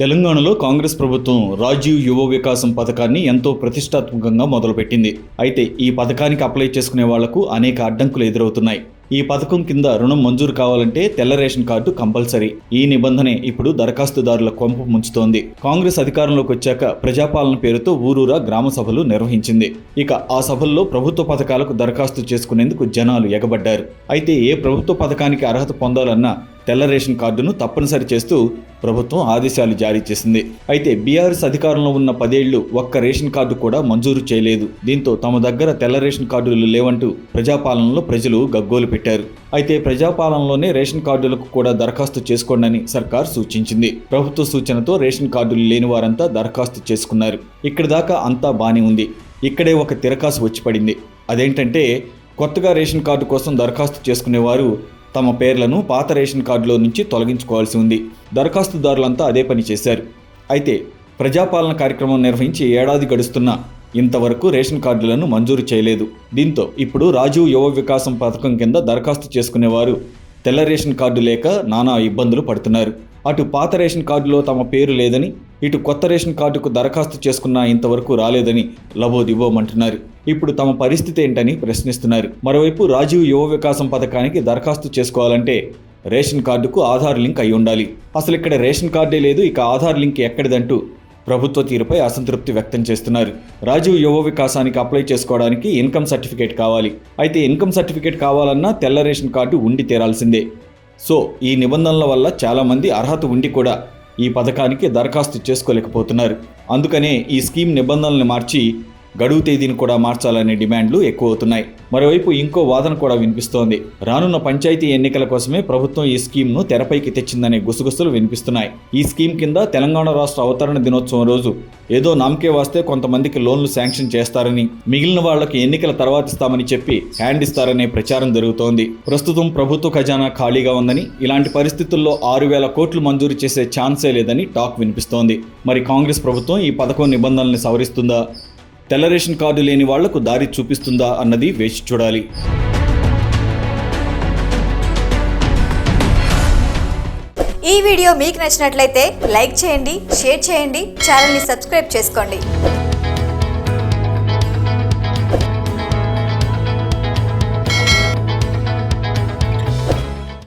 తెలంగాణలో కాంగ్రెస్ ప్రభుత్వం రాజీవ్ యువ వికాసం పథకాన్ని ఎంతో ప్రతిష్టాత్మకంగా మొదలుపెట్టింది. అయితే ఈ పథకానికి అప్లై చేసుకునే వాళ్ళకు అనేక అడ్డంకులు ఎదురవుతున్నాయి. ఈ పథకం కింద రుణం మంజూరు కావాలంటే తెల్ల రేషన్ కార్డు కంపల్సరీ. ఈ నిబంధనే ఇప్పుడు దరఖాస్తుదారుల కొంపు ముంచుతోంది. కాంగ్రెస్ అధికారంలోకి వచ్చాక ప్రజాపాలన పేరుతో ఊరూరా గ్రామ సభలు నిర్వహించింది. ఇక ఆ సభల్లో ప్రభుత్వ పథకాలకు దరఖాస్తు చేసుకునేందుకు జనాలు ఎగబడ్డారు. అయితే ఏ ప్రభుత్వ పథకానికి అర్హత పొందాలన్నా తెల్ల రేషన్ కార్డును తప్పనిసరి చేస్తూ ప్రభుత్వం ఆదేశాలు జారీ చేసింది. అయితే బీఆర్ఎస్ అధికారంలో ఉన్న పదేళ్ళు ఒక్క రేషన్ కార్డు కూడా మంజూరు చేయలేదు. దీంతో తమ దగ్గర తెల్ల రేషన్ కార్డులు లేవంటూ ప్రజాపాలనలో ప్రజలు గగ్గోలు పెట్టారు. అయితే ప్రజాపాలనలోనే రేషన్ కార్డులకు కూడా దరఖాస్తు చేసుకోండి సర్కార్ సూచించింది. ప్రభుత్వ సూచనతో రేషన్ కార్డులు లేని వారంతా దరఖాస్తు చేసుకున్నారు. ఇక్కడ దాకా అంతా బానే ఉంది. ఇక్కడే ఒక తిరకాసు వచ్చి పడింది. అదేంటంటే కొత్తగా రేషన్ కార్డు కోసం దరఖాస్తు చేసుకునేవారు తమ పేర్లను పాత రేషన్ కార్డులో నుంచి తొలగించుకోవాల్సి ఉంది. దరఖాస్తుదారులంతా అదే పని చేశారు. అయితే ప్రజాపాలన కార్యక్రమం నిర్వహించి ఏడాది గడుస్తున్నా ఇంతవరకు రేషన్ కార్డులను మంజూరు చేయలేదు. దీంతో ఇప్పుడు రాజీవ్ యువ వికాసం పథకం కింద దరఖాస్తు చేసుకునేవారు. తెల్ల రేషన్ కార్డు లేక నానా ఇబ్బందులు పడుతున్నారు. అటు పాత రేషన్ కార్డులో తమ పేరు లేదని ఇటు కొత్త రేషన్ కార్డుకు దరఖాస్తు చేసుకున్నా ఇంతవరకు రాలేదని లబోదిబోమంటున్నారు ఇప్పుడు తమ పరిస్థితి ఏంటని ప్రశ్నిస్తున్నారు. మరోవైపు రాజీవ్ యువ వికాసం పథకానికి దరఖాస్తు చేసుకోవాలంటే రేషన్ కార్డుకు ఆధార్ లింక్ అయి ఉండాలి. అసలు ఇక్కడ రేషన్ కార్డే లేదు ఇక ఆధార్ లింక్ ఎక్కడిదంటూ ప్రభుత్వ తీరుపై అసంతృప్తి వ్యక్తం చేస్తున్నారు. రాజీవ్ యువ వికాసానికి అప్లై చేసుకోవడానికి ఇన్కమ్ సర్టిఫికేట్ కావాలి. అయితే ఇన్కమ్ సర్టిఫికేట్ కావాలన్నా తెల్ల రేషన్ కార్డు ఉండి తీరాల్సిందే. సో ఈ నిబంధనల వల్ల చాలామంది అర్హత ఉండి కూడా ఈ పథకానికి దరఖాస్తు చేసుకోలేకపోతున్నారు. అందుకనే ఈ స్కీమ్ నిబంధనల్ని మార్చి గడువు తేదీని కూడా మార్చాలనే డిమాండ్లు ఎక్కువ అవుతున్నాయి మరోవైపు ఇంకో వాదన కూడా వినిపిస్తోంది. రానున్న పంచాయతీ ఎన్నికల కోసమే ప్రభుత్వం ఈ స్కీమ్ను తెరపైకి తెచ్చిందనే గుసగుసలు వినిపిస్తున్నాయి. ఈ స్కీమ్ కింద తెలంగాణ రాష్ట్ర అవతరణ దినోత్సవం రోజు. ఏదో నామకే వాస్తే కొంతమందికి లోన్లు శాంక్షన్ చేస్తారని మిగిలిన వాళ్ళకు ఎన్నికల తర్వాత ఇస్తామని చెప్పి హ్యాండ్ ఇస్తారనే ప్రచారం జరుగుతోంది. ప్రస్తుతం ప్రభుత్వ ఖజానా ఖాళీగా ఉందని ఇలాంటి పరిస్థితుల్లో ఆరు వేల కోట్లు మంజూరు చేసే ఛాన్సే లేదని టాక్ వినిపిస్తోంది. మరి కాంగ్రెస్ ప్రభుత్వం ఈ పథకం నిబంధనల్ని సవరిస్తుందా? తెల్ల రేషన్ కార్డు లేని వాళ్ళకు దారి చూపిస్తుందా అన్నది వేచి చూడాలి. ఈ వీడియో మీకు నచ్చినట్లయితే లైక్ చేయండి షేర్ చేయండి ఛానల్ని సబ్స్క్రైబ్ చేసుకోండి.